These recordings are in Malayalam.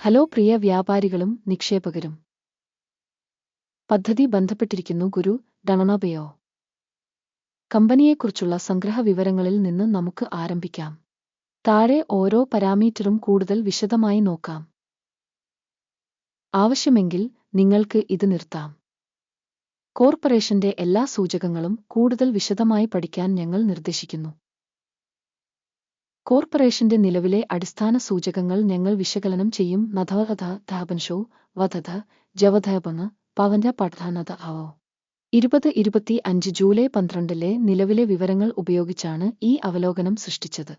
ഹലോ പ്രിയ വ്യാപാരികളും നിക്ഷേപകരും. പദ്ധതി ബന്ധപ്പെട്ടിരിക്കുന്നു ഗുരു ഡണണബയോ കമ്പനിയെക്കുറിച്ചുള്ള സംഗ്രഹ വിവരങ്ങളിൽ നിന്ന് നമുക്ക് ആരംഭിക്കാം. താഴെ ഓരോ പാരാമീറ്ററും കൂടുതൽ വിശദമായി നോക്കാം. ആവശ്യമെങ്കിൽ നിങ്ങൾക്ക് ഇത് നിർത്താം. കോർപ്പറേഷന്റെ എല്ലാ സൂചകങ്ങളും കൂടുതൽ വിശദമായി പഠിക്കാൻ ഞങ്ങൾ നിർദ്ദേശിക്കുന്നു. കോർപ്പറേഷന്റെ നിലവിലെ അടിസ്ഥാന സൂചകങ്ങൾ ഞങ്ങൾ വിശകലനം ചെയ്യും. നഥവധ ധാപൻഷോ വധത ജവധപങ് പവന്റെ പഠാനത ആവോ. ഇരുപത് ഇരുപത്തി അഞ്ച് ജൂലൈ പന്ത്രണ്ടിലെ നിലവിലെ വിവരങ്ങൾ ഉപയോഗിച്ചാണ് ഈ അവലോകനം സൃഷ്ടിച്ചത്.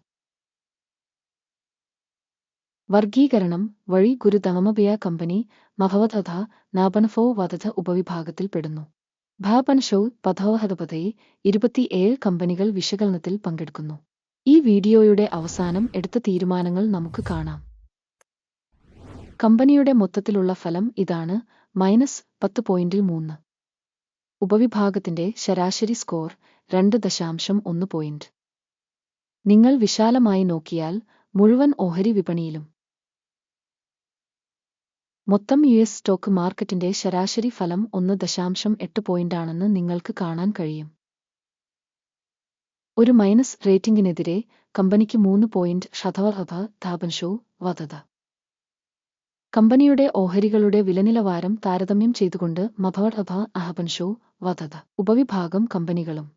വർഗീകരണം വഴി ഗുരുതമമബിയ കമ്പനി മഭവധ നാപനഫോ ഉപവിഭാഗത്തിൽ ഉപവിഭാഗത്തിൽപ്പെടുന്നു ഭാപൻഷോ പഥോഹതപതയെ ഇരുപത്തിയേഴ് കമ്പനികൾ വിശകലനത്തിൽ പങ്കെടുക്കുന്നു. ഈ വീഡിയോയുടെ അവസാനം എടുത്ത തീരുമാനങ്ങൾ നമുക്ക് കാണാം. കമ്പനിയുടെ മൊത്തത്തിലുള്ള ഫലം ഇതാണ് മൈനസ് പത്ത് പോയിന്റിൽ മൂന്ന്. ഉപവിഭാഗത്തിന്റെ ശരാശരി സ്കോർ രണ്ട് ദശാംശം ഒന്ന് പോയിന്റ്. നിങ്ങൾ വിശാലമായി നോക്കിയാൽ മുഴുവൻ ഓഹരി വിപണിയിലും. മൊത്തം യു എസ് സ്റ്റോക്ക് മാർക്കറ്റിന്റെ ശരാശരി ഫലം ഒന്ന് ദശാംശം എട്ട് പോയിന്റാണെന്ന് നിങ്ങൾക്ക് കാണാൻ കഴിയും. ഒരു മൈനസ് റേറ്റിംഗിനെതിരെ കമ്പനിക്ക് മൂന്ന് പോയിന്റ് ശതവഹത താപൻഷോ വധത. കമ്പനിയുടെ ഓഹരികളുടെ വിലനിലവാരം താരതമ്യം ചെയ്തുകൊണ്ട് മഭവർഹഭ അഹപൻഷോ വധത. ഉപവിഭാഗം കമ്പനികളും.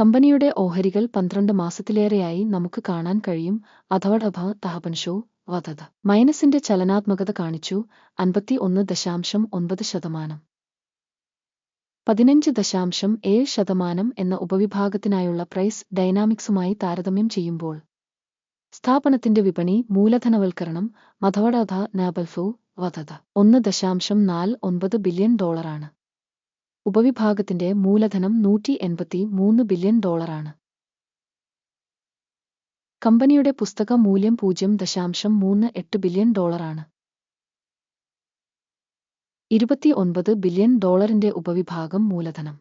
കമ്പനിയുടെ ഓഹരികൾ പന്ത്രണ്ട് മാസത്തിലേറെയായി നമുക്ക് കാണാൻ കഴിയും. അധവഡഭ തഹപൻഷോ വധത. മൈനസിന്റെ ചലനാത്മകത കാണിച്ചു. അൻപത്തി ഒന്ന് ദശാംശം ഒൻപത് ശതമാനം. പതിനഞ്ച് ദശാംശം ഏഴ് ശതമാനം എന്ന ഉപവിഭാഗത്തിനായുള്ള പ്രൈസ് ഡൈനാമിക്സുമായി താരതമ്യം ചെയ്യുമ്പോൾ സ്ഥാപനത്തിന്റെ വിപണി മൂലധനവൽക്കരണം മധവഡധ നാബൽഫു വധത ഒന്ന് ദശാംശം നാല് ഒൻപത് ബില്യൺ ഡോളറാണ്. ഉപവിഭാഗത്തിന്റെ മൂലധനം നൂറ്റി എൺപത്തി മൂന്ന് ബില്യൺ ഡോളറാണ്. കമ്പനിയുടെ പുസ്തക മൂല്യം പൂജ്യം ദശാംശം മൂന്ന് എട്ട് ബില്യൺ ഡോളറാണ്. ഇരുപത്തി ഒൻപത് ബില്യൺ ഡോളറിന്റെ ഉപവിഭാഗം മൂലധനം.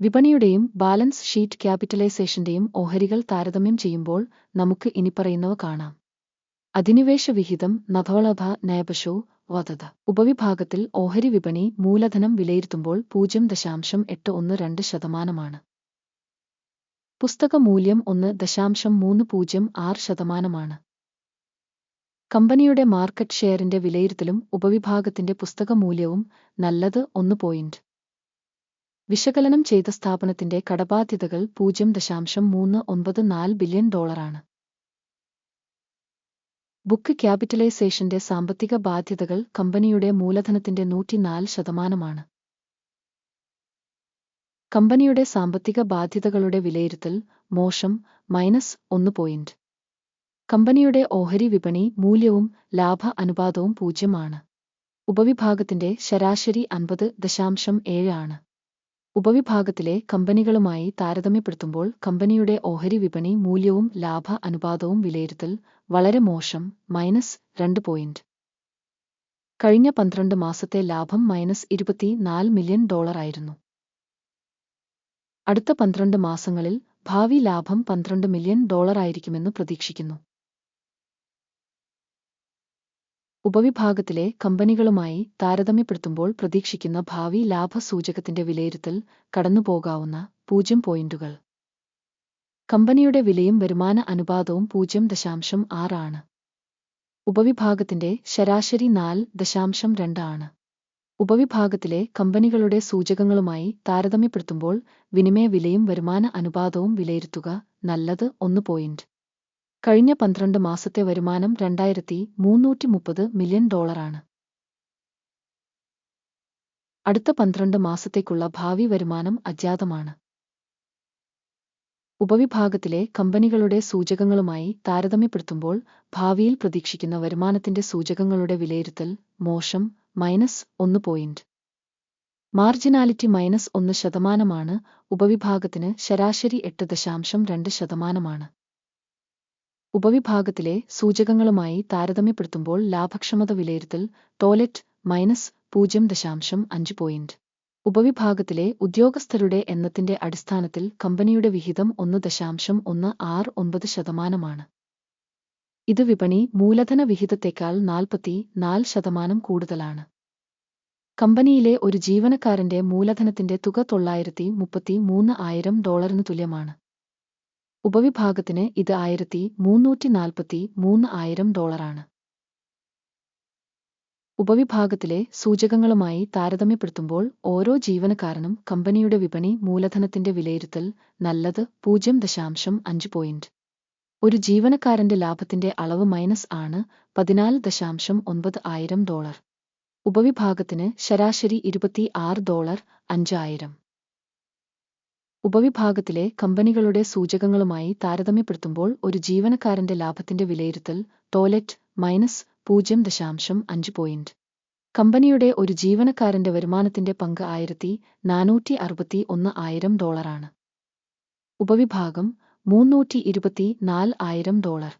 വിപണിയുടെയും ബാലൻസ് ഷീറ്റ് ക്യാപിറ്റലൈസേഷന്റെയും ഓഹരികൾ താരതമ്യം ചെയ്യുമ്പോൾ നമുക്ക് ഇനിപ്പറയുന്നവ കാണാം. അധിനിവേശ വിഹിതം നഥോളഭ നയപശോ വധത. ഉപവിഭാഗത്തിൽ ഓഹരി വിപണി മൂലധനം വിലയിരുത്തുമ്പോൾ പൂജ്യം ദശാംശം എട്ട് ഒന്ന് രണ്ട് ശതമാനമാണ്. പുസ്തക മൂല്യം ഒന്ന് ദശാംശം മൂന്ന് പൂജ്യം ആറ് ശതമാനമാണ്. കമ്പനിയുടെ മാർക്കറ്റ് ഷെയറിന്റെ വിലയിരുത്തലും ഉപവിഭാഗത്തിന്റെ പുസ്തക മൂല്യവും നല്ലത് ഒന്ന് പോയിന്റ് വിശകലനം ചെയ്ത സ്ഥാപനത്തിന്റെ കടബാധ്യതകൾ പൂജ്യം ദശാംശം മൂന്ന് ഒൻപത് നാല് ബില്യൺ ഡോളറാണ്. ബുക്ക് ക്യാപിറ്റലൈസേഷന്റെ സാമ്പത്തിക ബാധ്യതകൾ കമ്പനിയുടെ മൂലധനത്തിന്റെ നൂറ്റിനാല് ശതമാനമാണ്. കമ്പനിയുടെ സാമ്പത്തിക ബാധ്യതകളുടെ വിലയിരുത്തൽ മോശം മൈനസ് ഒന്ന് പോയിന്റ് കമ്പനിയുടെ ഓഹരി വിപണി മൂല്യവും ലാഭ അനുപാതവും പൂജ്യമാണ്. ഉപവിഭാഗത്തിന്റെ ശരാശരി അൻപത് ദശാംശം ഏഴാണ് ഉപവിഭാഗത്തിലെ കമ്പനികളുമായി താരതമ്യപ്പെടുത്തുമ്പോൾ കമ്പനിയുടെ ഓഹരി വിപണി മൂല്യവും ലാഭ അനുപാതവും വിലയിരുത്തൽ വളരെ മോശം മൈനസ് രണ്ട് പോയിന്റ്. കഴിഞ്ഞ പന്ത്രണ്ട് മാസത്തെ ലാഭം മൈനസ് ഇരുപത്തിനാല് മില്യൺ ഡോളറായിരുന്നു അടുത്ത പന്ത്രണ്ട് മാസങ്ങളിൽ ഭാവി ലാഭം പന്ത്രണ്ട് മില്യൺ ഡോളറായിരിക്കുമെന്ന് പ്രതീക്ഷിക്കുന്നു. ഉപവിഭാഗത്തിലെ കമ്പനികളുമായി താരതമ്യപ്പെടുത്തുമ്പോൾ പ്രതീക്ഷിക്കുന്ന ഭാവി ലാഭസൂചകത്തിന്റെ വിലയിരുത്തൽ കടന്നുപോകാവുന്ന പൂജ്യം പോയിന്റുകൾ. കമ്പനിയുടെ വിലയും വരുമാന അനുപാതവും പൂജ്യം ദശാംശം ആറാണ് ഉപവിഭാഗത്തിന്റെ ശരാശരി നാല് ദശാംശം രണ്ടാണ് ഉപവിഭാഗത്തിലെ കമ്പനികളുടെ സൂചകങ്ങളുമായി താരതമ്യപ്പെടുത്തുമ്പോൾ വിനിമയ വിലയും വരുമാന അനുപാതവും വിലയിരുത്തുക നല്ലത് ഒന്ന് പോയിന്റ്. കഴിഞ്ഞ പന്ത്രണ്ട് മാസത്തെ വരുമാനം രണ്ടായിരത്തി മൂന്നൂറ്റി മുപ്പത് മില്യൺ ഡോളറാണ്. അടുത്ത പന്ത്രണ്ട് മാസത്തേക്കുള്ള ഭാവി വരുമാനം അജ്ഞാതമാണ്. ഉപവിഭാഗത്തിലെ കമ്പനികളുടെ സൂചകങ്ങളുമായി താരതമ്യപ്പെടുത്തുമ്പോൾ ഭാവിയിൽ പ്രതീക്ഷിക്കുന്ന വരുമാനത്തിന്റെ സൂചകങ്ങളുടെ വിലയിരുത്തൽ മോശം മൈനസ് ഒന്ന് പോയിന്റ്. മാർജിനാലിറ്റി മൈനസ് ഒന്ന് ശതമാനമാണ് ഉപവിഭാഗത്തിന് ശരാശരി എട്ട് ദശാംശം രണ്ട് ശതമാനമാണ്. ഉപവിഭാഗത്തിലെ സൂചകങ്ങളുമായി താരതമ്യപ്പെടുത്തുമ്പോൾ ലാഭക്ഷമത വിലയിരുത്തൽ ടോയ്ലറ്റ് മൈനസ് പൂജ്യം ദശാംശം അഞ്ച് പോയിന്റ് ഉപവിഭാഗത്തിലെ ഉദ്യോഗസ്ഥരുടെ എണ്ണത്തിന്റെ അടിസ്ഥാനത്തിൽ കമ്പനിയുടെ വിഹിതം ഒന്ന് ദശാംശം ഒന്ന് ആറ് ഒൻപത് ശതമാനമാണ്. ഇത് വിപണി മൂലധന വിഹിതത്തേക്കാൾ നാൽപ്പത്തി നാല് ശതമാനം കൂടുതലാണ്. കമ്പനിയിലെ ഒരു ജീവനക്കാരന്റെ മൂലധനത്തിന്റെ തുക തൊള്ളായിരത്തി മുപ്പത്തി മൂന്ന് ആയിരം ഡോളറിന് തുല്യമാണ്. ഉപവിഭാഗത്തിന് ഇത് ആയിരത്തി മുന്നൂറ്റി നാൽപ്പത്തി മൂന്ന് ആയിരം ഡോളറാണ്. ഉപവിഭാഗത്തിലെ സൂചകങ്ങളുമായി താരതമ്യപ്പെടുത്തുമ്പോൾ ഓരോ ജീവനക്കാരനും കമ്പനിയുടെ വിപണി മൂലധനത്തിന്റെ വിലയിരുത്തൽ നല്ലത് പൂജ്യം ദശാംശം അഞ്ച് പോയിന്റ്. ഒരു ജീവനക്കാരന്റെ ലാഭത്തിന്റെ അളവ് മൈനസ് ആണ് പതിനാല് ദശാംശം ഒൻപത് ആയിരം ഡോളർ. ഉപവിഭാഗത്തിന് ശരാശരി ഇരുപത്തി ആറ് ഡോളർ അഞ്ചായിരം. ഉപവിഭാഗത്തിലെ കമ്പനികളുടെ സൂചകങ്ങളുമായി താരതമ്യപ്പെടുത്തുമ്പോൾ ഒരു ജീവനക്കാരന്റെ ലാഭത്തിന്റെ വിലയിരുത്തൽ ടോയ്ലറ്റ് മൈനസ് പൂജ്യം ദശാംശം അഞ്ച് പോയിന്റ്. കമ്പനിയുടെ ഒരു ജീവനക്കാരന്റെ വരുമാനത്തിന്റെ പങ്ക് ആയിരത്തി നാനൂറ്റി അറുപത്തി ഒന്ന് ആയിരം ഡോളറാണ്. ഉപവിഭാഗം മുന്നൂറ്റി ഇരുപത്തി നാല് ആയിരം ഡോളർ.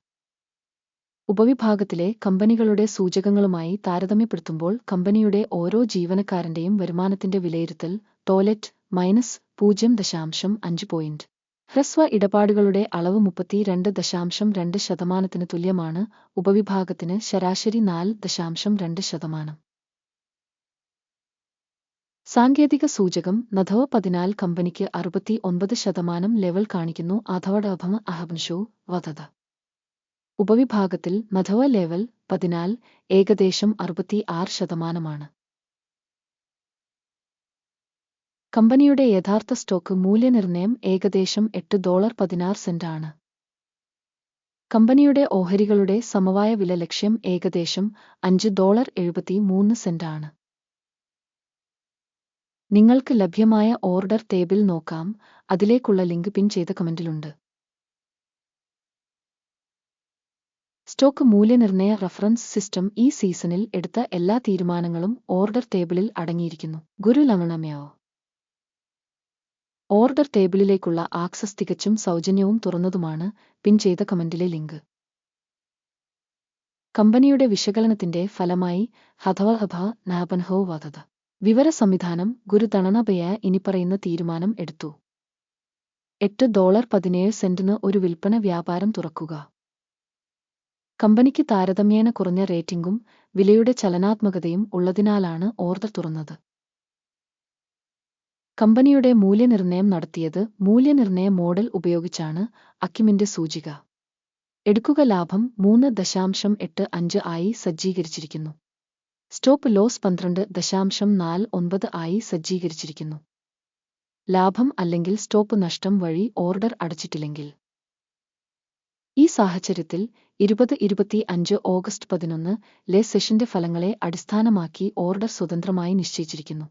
ഉപവിഭാഗത്തിലെ കമ്പനികളുടെ സൂചകങ്ങളുമായി താരതമ്യപ്പെടുത്തുമ്പോൾ കമ്പനിയുടെ ഓരോ ജീവനക്കാരന്റെയും വരുമാനത്തിന്റെ വിലയിരുത്തൽ ടോയ്ലറ്റ് മൈനസ് പൂജ്യം ദശാംശം അഞ്ച് പോയിന്റ് ഹ്രസ്വ ഇടപാടുകളുടെ അളവ് മുപ്പത്തിരണ്ട് ദശാംശം രണ്ട് ശതമാനത്തിന് തുല്യമാണ്. ഉപവിഭാഗത്തിന് ശരാശരി നാല് ദശാംശം രണ്ട് ശതമാനം. സാങ്കേതിക സൂചകം നഥവ പതിനാല് കമ്പനിക്ക് അറുപത്തി ഒൻപത് ശതമാനം ലെവൽ കാണിക്കുന്നു. അഥവടഭമ അഹംഷോ വധത. ഉപവിഭാഗത്തിൽ നഥവ ലെവൽ പതിനാല് ഏകദേശം അറുപത്തി ആറ് ശതമാനമാണ്. കമ്പനിയുടെ യഥാർത്ഥ സ്റ്റോക്ക് മൂല്യനിർണയം ഏകദേശം എട്ട് ഡോളർ പതിനാറ് സെന്റാണ് കമ്പനിയുടെ ഓഹരികളുടെ സമവായ വില ലക്ഷ്യം ഏകദേശം അഞ്ച് ഡോളർ എഴുപത്തി മൂന്ന് സെന്റാണ് നിങ്ങൾക്ക് ലഭ്യമായ ഓർഡർ ടേബിൾ നോക്കാം. അതിലേക്കുള്ള ലിങ്ക് പിൻ ചെയ്ത കമന്റിലുണ്ട്. സ്റ്റോക്ക് മൂല്യനിർണയ റഫറൻസ് സിസ്റ്റം ഈ സീസണിൽ എടുത്ത എല്ലാ തീരുമാനങ്ങളും ഓർഡർ ടേബിളിൽ അടങ്ങിയിരിക്കുന്നു. ഗുരു ലമണമയോ ഓർഡർ ടേബിളിലേക്കുള്ള ആക്സസ് തികച്ചും സൗജന്യവും തുറന്നതുമാണ് പിൻ ചെയ്ത കമന്റിലെ ലിങ്ക്. കമ്പനിയുടെ വിശകലനത്തിന്റെ ഫലമായി ഹഥവഹഭ നാപൻഹോ വധത. വിവര സംവിധാനം ഗുരുതണനബയ ഇനിപ്പറയുന്ന തീരുമാനം എടുത്തു. എട്ട് ഡോളർ പതിനേഴ് സെന്റിന് ഒരു വിൽപ്പന വ്യാപാരം തുറക്കുക. കമ്പനിക്ക് താരതമ്യേന കുറഞ്ഞ റേറ്റിംഗും വിലയുടെ ചലനാത്മകതയും ഉള്ളതിനാലാണ് ഓർഡർ തുറന്നത്. കമ്പനിയുടെ മൂല്യനിർണയം നടത്തിയത് മൂല്യനിർണയ മോഡൽ ഉപയോഗിച്ചാണ് അക്കിമിന്റെ സൂചിക. എടുക്കുക ലാഭം മൂന്ന് ദശാംശം എട്ട് അഞ്ച് ആയി സജ്ജീകരിച്ചിരിക്കുന്നു. സ്റ്റോപ്പ് ലോസ് പന്ത്രണ്ട് ദശാംശം നാല് ഒൻപത് ആയി സജ്ജീകരിച്ചിരിക്കുന്നു. ലാഭം അല്ലെങ്കിൽ സ്റ്റോപ്പ് നഷ്ടം വഴി ഓർഡർ അടച്ചിട്ടില്ലെങ്കിൽ. ഈ സാഹചര്യത്തിൽ ഇരുപത് ഇരുപത്തി അഞ്ച് ഓഗസ്റ്റ് പതിനൊന്ന് ലെ സെഷന്റെ ഫലങ്ങളെ അടിസ്ഥാനമാക്കി ഓർഡർ സ്വതന്ത്രമായി നിശ്ചയിച്ചിരിക്കുന്നു.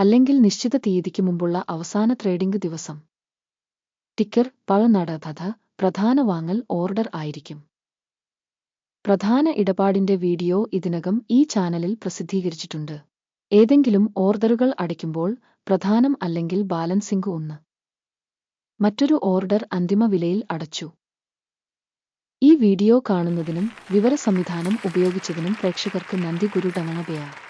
അല്ലെങ്കിൽ നിശ്ചിത തീയതിക്ക് മുമ്പുള്ള അവസാന ട്രേഡിംഗ് ദിവസം. ടിക്കർ പഴനടധത പ്രധാന വാങ്ങൽ ഓർഡർ ആയിരിക്കും. പ്രധാന ഇടപാടിന്റെ വീഡിയോ ഇതിനകം ഈ ചാനലിൽ പ്രസിദ്ധീകരിച്ചിട്ടുണ്ട്. ഏതെങ്കിലും ഓർഡറുകൾ അടയ്ക്കുമ്പോൾ പ്രധാനം അല്ലെങ്കിൽ ബാലൻസിംഗ് ഒന്ന്. മറ്റൊരു ഓർഡർ അന്തിമ വിലയിൽ അടച്ചു. ഈ വീഡിയോ കാണുന്നതിനും വിവര സംവിധാനം ഉപയോഗിച്ചതിനും പ്രേക്ഷകർക്ക് നന്ദി ഗുരു ഡമണബയാ